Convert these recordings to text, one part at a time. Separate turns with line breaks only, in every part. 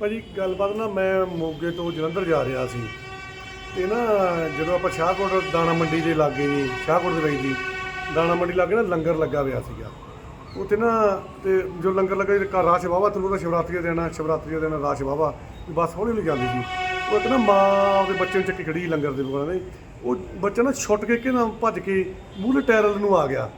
ਭਾਜੀ, ਗੱਲਬਾਤ ਨਾ ਮੈਂ ਮੋਗੇ ਤੋਂ ਜਲੰਧਰ ਜਾ ਰਿਹਾ ਸੀ। ਤੇ ਨਾ ਜਦੋਂ ਆਪਾਂ ਸ਼ਾਹਕੋਟ ਦਾਣਾ ਮੰਡੀ ਦੇ ਲਾਗੇ ਜੀ, ਸ਼ਾਹਕੋਟ ਦੇ ਵਿੱਚ ਜੀ, ਦਾਣਾ ਮੰਡੀ ਲਾਗੇ ਨਾ ਲੰਗਰ ਲੱਗਾ ਹੋਇਆ ਸੀਗਾ। ਉੱਥੇ ਨਾ ਤੇ ਜੋ ਲੰਗਰ ਲੱਗਾ, ਜਿਹੜਾ ਰਾਸ਼ ਵਾਵਾ ਤੁਹਾਨੂੰ ਤਾਂ ਸ਼ਿਵਰਾਤਰੀ ਦਾ ਦਿਨ ਸ਼ਿਵਰਾਤਰੀ ਦਾ ਦਿਨ ਰਾਸ਼ ਵਾਵਾ ਬੱਸ ਹੌਲੀ ਹੌਲੀ ਜਾਂਦੀ ਸੀ। ਉਹ ਇੱਕ ਨਾ ਮਾਂ ਉਹਦੇ ਬੱਚੇ ਨੂੰ ਚੱਕੀ ਖੜੀ ਲੰਗਰ ਦੇ ਕੋਲ ਨੇ ਉਹ ਬੱਚਾ ਨਾ ਛੁੱਟ ਕੇ ਕਿ ਭੱਜ ਕੇ ਮੂਹਰੇ ਟਾਇਰਲ ਨੂੰ ਆ ਗਿਆ।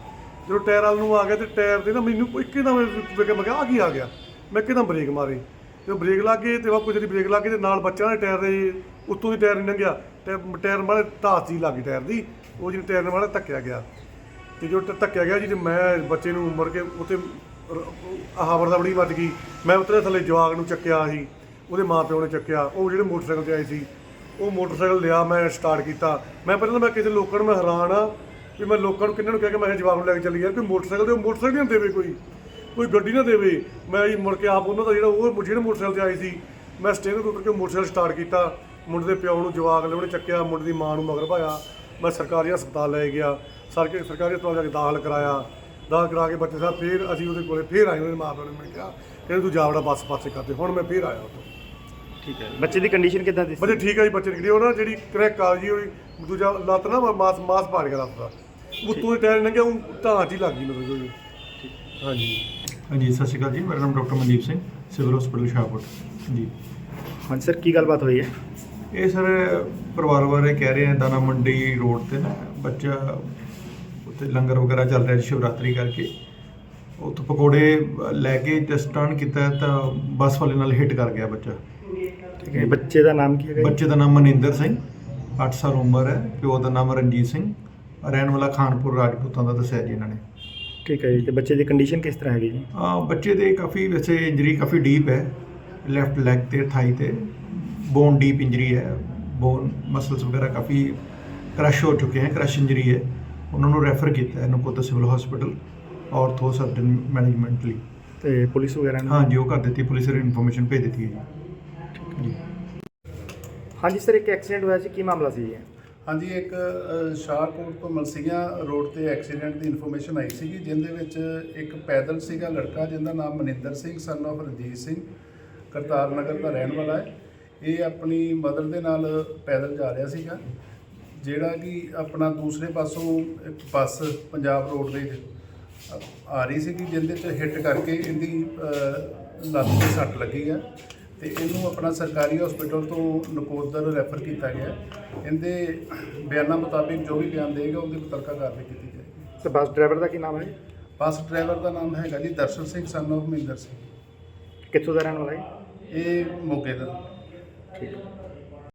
ਜਦੋਂ ਟਾਇਰਲ ਨੂੰ ਆ ਗਿਆ ਤੇ ਟਾਇਰ ਦੇ ਨਾ ਮੈਨੂੰ ਇੱਕਦਮ ਵੇਖ ਮੈਂ ਕਿਹਾ ਆ ਕੀ ਆ ਗਿਆ? ਮੈਂ ਇੱਕਦਮ ਬ੍ਰੇਕ ਮਾਰੀ। ਤੇ ਉਹ ਬ੍ਰੇਕ ਲੱਗ ਗਈ ਤੇ ਵਾ ਕੁਝ ਦੀ ਬ੍ਰੇਕ ਲੱਗ ਗਈ ਤੇ ਨਾਲ ਬੱਚਿਆਂ ਨੇ ਟਾਇਰ ਦੇ ਉੱਤੋਂ ਦੀ ਟਾਇਰ ਨਹੀਂ ਲੰਘਿਆ। ਟਾਇਰ ਟਾਇਰ ਵਾਲੇ ਧਾਸ ਜੀ ਲੱਗ ਗਈ ਟਾਇਰ ਦੀ। ਉਹ ਜਿਹੜੀ ਟਾਇਰ ਵਾਲਾ ਧੱਕਿਆ ਗਿਆ। ਤੇ ਜੋ ਧੱਕਿਆ ਗਿਆ ਜੀ ਮੈਂ ਬੱਚੇ ਨੂੰ ਮੁੜ ਕੇ ਉੱਥੇ ਆਹਵਰ ਦਾ ਬੜੀ ਵੱਜ ਗਈ। ਮੈਂ ਉਤਰੇ ਥੱਲੇ ਜਵਾਗ ਨੂੰ ਚੱਕਿਆ ਸੀ। ਉਹਦੇ ਮਾਪਿਓ ਨੇ ਚੱਕਿਆ। ਉਹ ਜਿਹੜੇ ਮੋਟਰਸਾਈਕਲ ਤੇ ਆਏ ਸੀ, ਉਹ ਮੋਟਰਸਾਈਕਲ ਲਿਆ ਮੈਂ ਸਟਾਰਟ ਕੀਤਾ। ਮੈਂ ਪਹਿਲਾਂ ਮੈਂ ਕਿਸੇ ਲੋਕਾਂ ਨੂੰ ਮੈਂ ਹੈਰਾਨ ਆ ਵੀ ਮੈਂ ਲੋਕਾਂ ਨੂੰ ਕਿੰਨਾਂ ਨੂੰ ਕਿਹਾ ਕਿ ਮੈਂ ਇਹ ਨੂੰ ਲੈ ਕੇ ਚੱਲੀ ਯਾਰ, ਕੋਈ ਮੋਟਰਸਾਈਕਲ ਤੇ ਮੋਟਰਸਾਈਕਲ ਨਹੀਂ ਦੇਵੇ ਕੋਈ। ਕੋਈ ਗੱਡੀ ਨਾ ਦੇਵੇ। ਮੈਂ ਜੀ ਮੁੜ ਕੇ ਆਪ ਉਹਨਾਂ ਦਾ ਜਿਹੜਾ ਉਹ ਜਿਹੜੇ ਮੋਟਰਸਾਈਕਲ ਤੇ ਆਏ ਸੀ ਮੈਂ ਸਟੇਰਿੰਗ ਤੋਂ ਉੱਤਰ ਕੇ ਮੋਟਰਸਾਈਕਲ ਸਟਾਰਟ ਕੀਤਾ। ਮੁੰਡੇ ਦੇ ਪਿਓ ਨੂੰ ਜਵਾਗ ਲੈ ਉਹਨੇ ਚੱਕਿਆ ਮੁੰਡੇ ਦੀ ਮਾਂ ਨੂੰ ਮਗਰ ਭਾਇਆ। ਮੈਂ ਸਰਕਾਰੀ ਹਸਪਤਾਲ ਲੈ ਗਿਆ। ਸਰਕਾਰੀ ਸਰਕਾਰੀ ਹਸਪਤਾਲ ਜਾ ਕੇ ਦਾਖਲ ਕਰਾਇਆ। ਦਾਖਲ ਕਰਾ ਕੇ ਬੱਚੇ ਸਾਹਿਬ ਫੇਰ ਅਸੀਂ ਉਹਦੇ ਕੋਲੇ ਫੇਰ ਆਏ ਉਹਦੇ ਮਾਂ ਪਿਓ ਨੇ ਮੈਨੂੰ ਕਿਹਾ ਕਹਿੰਦੇ ਤੂੰ ਜਾਵੜਾ ਬੱਸ ਪਾਸੇ ਕਰਦੇ ਹੁਣ ਮੈਂ ਫੇਰ ਆਇਆ ਉੱਥੋਂ।
ਠੀਕ ਹੈ। ਬੱਚੇ ਦੀ ਕੰਡੀਸ਼ਨ ਕਿਦਾਂ ਦੀ ਸੀ?
ਬੱਚੇ ਠੀਕ ਆ ਜੀ ਬੱਚੇ ਨਿਕਲੀ। ਉਹ ਨਾ ਜਿਹੜੀ ਕਰੈਕ ਆ ਜੀ ਉਹ ਦੂਜਾ ਲੱਤ ਨਾ ਮਾਸ ਮਾਸ ਪਾੜ ਗਿਆ ਲੱਤ ਦਾ। ਉੱਤੋਂ ਦੀ ਟਾਇਰ ਲੰਘਿਆ ਉਹ ਢਾਂ 'ਚ ਹੀ ਲੱਗ ਗਈ ਮਤਲਬ ਜੀ। ਹਾਂਜੀ।
ਹਾਂਜੀ ਸਤਿ ਸ਼੍ਰੀ ਅਕਾਲ ਜੀ ਮੇਰਾ ਨਾਮ doctor Mandeep Singh civil hospital Shahpur ji.
ਹਾਂਜੀ ਸਰ ਕੀ ਗੱਲਬਾਤ ਹੋਈ ਹੈ?
ਇਹ ਸਰ ਪਰਿਵਾਰ ਬਾਰੇ ਕਹਿ ਰਹੇ ਆ ਦਾਣਾ ਮੰਡੀ ਰੋਡ ਤੇ ਨਾ ਬੱਚਾ ਉੱਥੇ ਲੰਗਰ ਵਗੈਰਾ ਚੱਲ ਰਿਹਾ ਸੀ ਸ਼ਿਵਰਾਤਰੀ ਕਰਕੇ। ਉੱਥੇ ਪਕੌੜੇ ਲੈ ਕੇ ਜਸਟ ਟਰਨ ਕੀਤਾ ਤਾਂ ਬੱਸ ਵਾਲੇ ਨਾਲ ਹਿੱਟ ਕਰ ਗਿਆ ਬੱਚਾ।
ਠੀਕ ਹੈ ਬੱਚੇ ਦਾ ਨਾਮ ਕੀ ਜੀ?
ਬੱਚੇ ਦਾ ਨਾਮ ਮਨਿੰਦਰ ਸਿੰਘ 8 ਸਾਲ ਉਮਰ ਹੈ ਪਿਓ ਦਾ ਨਾਮ ਰਣਜੀਤ ਸਿੰਘ ਰਹਿਣ ਵਾਲਾ ਖਾਨਪੁਰ ਰਾਜਪੂਤਾਂ ਦਾ ਦੱਸਿਆ ਜੀ ਇਹਨਾਂ ਨੇ।
ਠੀਕ ਹੈ ਜੀ ਤੇ ਬੱਚੇ ਦੀ ਕੰਡੀਸ਼ਨ ਕਿਸ ਤਰ੍ਹਾਂ ਹੈਗੀ ਜੀ?
ਆ ਬੱਚੇ ਦੇ ਕਾਫੀ ਵੈਸੇ ਇੰਜਰੀ ਕਾਫੀ ਡੀਪ ਹੈ ਲੈਫਟ ਲੈਗ ਤੇ ਥਾਈ ਤੇ ਬੋਨ ਡੀਪ ਇੰਜਰੀ ਹੈ ਬੋਨ ਮਸਲਸ ਵਗੈਰਾ ਕਾਫੀ ਕ੍ਰਸ਼ ਹੋ ਚੁੱਕੇ ਹਨ ਕ੍ਰਸ਼ ਇੰਜਰੀ ਹੈ ਉਹਨਾਂ ਨੂੰ ਰੈਫਰ ਕੀਤਾ ਹੈ Nakodar civil hospital ortho surgeon management ਲਈ।
ਤੇ ਪੁਲਿਸ ਵਗੈਰਾ ਨੇ?
ਹਾਂਜੀ ਉਹ ਕਰ ਦਿੱਤੀ ਪੁਲਿਸ ਨੇ ਇਨਫੋਰਮੇਸ਼ਨ ਭੇਜ ਦਿੱਤੀ ਹੈ ਜੀ। ਜੀ।
ਹਾਂਜੀ ਸਰ ਇੱਕ ਐਕਸੀਡੈਂਟ ਹੋਇਆ ਸੀ ਕੀ ਮਾਮਲਾ ਸੀ ਜੀ?
ਹਾਂਜੀ, ਇੱਕ ਸ਼ਾਹਕੋਟ ਤੋਂ ਮਲਸੀਆਂ ਰੋਡ ਤੇ ਐਕਸੀਡੈਂਟ ਦੀ ਇਨਫੋਰਮੇਸ਼ਨ ਆਈ ਸੀਗੀ, ਜਿਹਦੇ ਵਿੱਚ ਇੱਕ ਪੈਦਲ ਸੀਗਾ ਲੜਕਾ, ਜਿਹਦਾ ਨਾਮ ਮਨਿੰਦਰ ਸਿੰਘ ਸਨ of ਰਣਜੀਤ ਸਿੰਘ, ਕਰਤਾਰ ਨਗਰ ਦਾ ਰਹਿਣ ਵਾਲਾ ਹੈ। ਇਹ ਆਪਣੀ ਮਦਰ ਦੇ ਨਾਲ ਪੈਦਲ ਜਾ ਰਿਹਾ ਸੀਗਾ, ਜਿਹੜਾ ਕਿ ਆਪਣਾ ਦੂਸਰੇ ਪਾਸੋਂ ਇੱਕ ਬੱਸ ਪੰਜਾਬ ਰੋਡ ਦੇ ਆ ਰਹੀ ਸੀਗੀ, ਜਿਹਦੇ 'ਚ ਹਿੱਟ ਕਰਕੇ ਇਹਦੀ ਲੱਤ ਤੇ ਸੱਟ ਲੱਗੀ ਆ। ਤੇ ਇਹਨੂੰ ਆਪਣਾ ਸਰਕਾਰੀ ਹਸਪੀਟਲ ਤੋਂ ਨਕੋਦਰ ਰੈਫਰ ਕੀਤਾ ਗਿਆ। ਇਹਦੇ ਬਿਆਨਾਂ ਮੁਤਾਬਿਕ ਜੋ ਵੀ ਬਿਆਨ ਦੇਗਾ ਉਹਦੀ ਮੁਤਲਕਾ ਕਾਰਵਾਈ ਕੀਤੀ ਜਾਏਗੀ।
ਤੇ ਬੱਸ ਡਰਾਈਵਰ ਦਾ ਕੀ ਨਾਮ ਹੈ?
ਬੱਸ ਡਰਾਈਵਰ ਦਾ ਨਾਮ ਹੈਗਾ ਜੀ ਦਰਸ਼ਨ ਸਿੰਘ ਸਨ of ਮਹਿੰਦਰ ਸਿੰਘ।
ਕਿੱਥੋਂ ਦਾ ਰਹਿਣ ਵਾਲਾ ਹੈ?
ਇਹ ਮੋਗੇ ਦਾ।
ਠੀਕ ਹੈ।